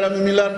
Müminler,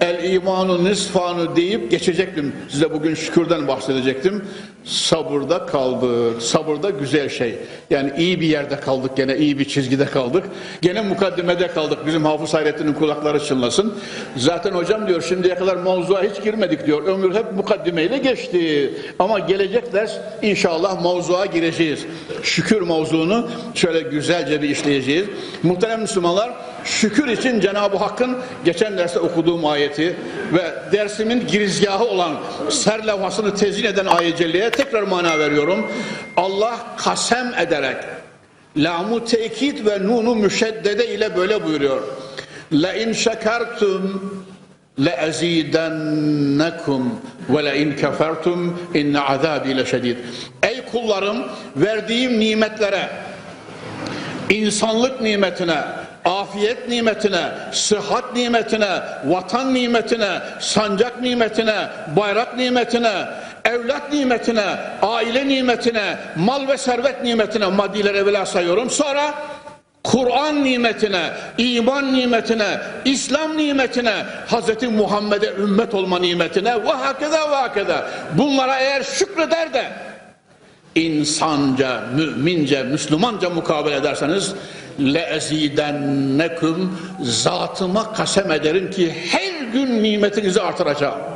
el imanu nisfanu deyip geçecektim. Size bugün şükürden bahsedecektim. Sabırda kaldık. Sabırda güzel şey. Yani iyi bir yerde kaldık gene, iyi bir çizgide kaldık. Gene mukaddimede kaldık. Bizim Hafız Hayrettin'in kulakları çınlasın. Zaten hocam diyor şimdiye kadar mevzuya hiç girmedik diyor. Ömür hep mukaddimeyle geçti. Ama gelecek ders inşallah mevzuya gireceğiz. Şükür mevzunu şöyle güzelce bir işleyeceğiz. Muhterem Müslümanlar, şükür için Cenab-ı Hakk'ın geçen derste okuduğum ayeti ve dersimin girizgahı olan serlevhasını tezyin eden ayet celleye tekrar mana veriyorum. Allah kasem ederek lamu tekit ve nunu müşeddede ile böyle buyuruyor. La in şekertum لَاَز۪يدَنَّكُمْ وَلَاِنْ كَفَرْتُمْ اِنَّ عَذَابِي لَشَد۪يدٍ Ey kullarım verdiğim nimetlere, insanlık nimetine, afiyet nimetine, sıhhat nimetine, vatan nimetine, sancak nimetine, bayrak nimetine, evlat nimetine, aile nimetine, mal ve servet nimetine maddiler evvela sayıyorum. Sonra Kur'an nimetine, iman nimetine, İslam nimetine, Hz. Muhammed'e ümmet olma nimetine ve hakeda ve hakeda. Bunlara eğer şükreder de insanca, mümince, Müslümanca mukabele ederseniz leezidennekum zatıma kasem ederim ki her gün nimetinizi artıracağım.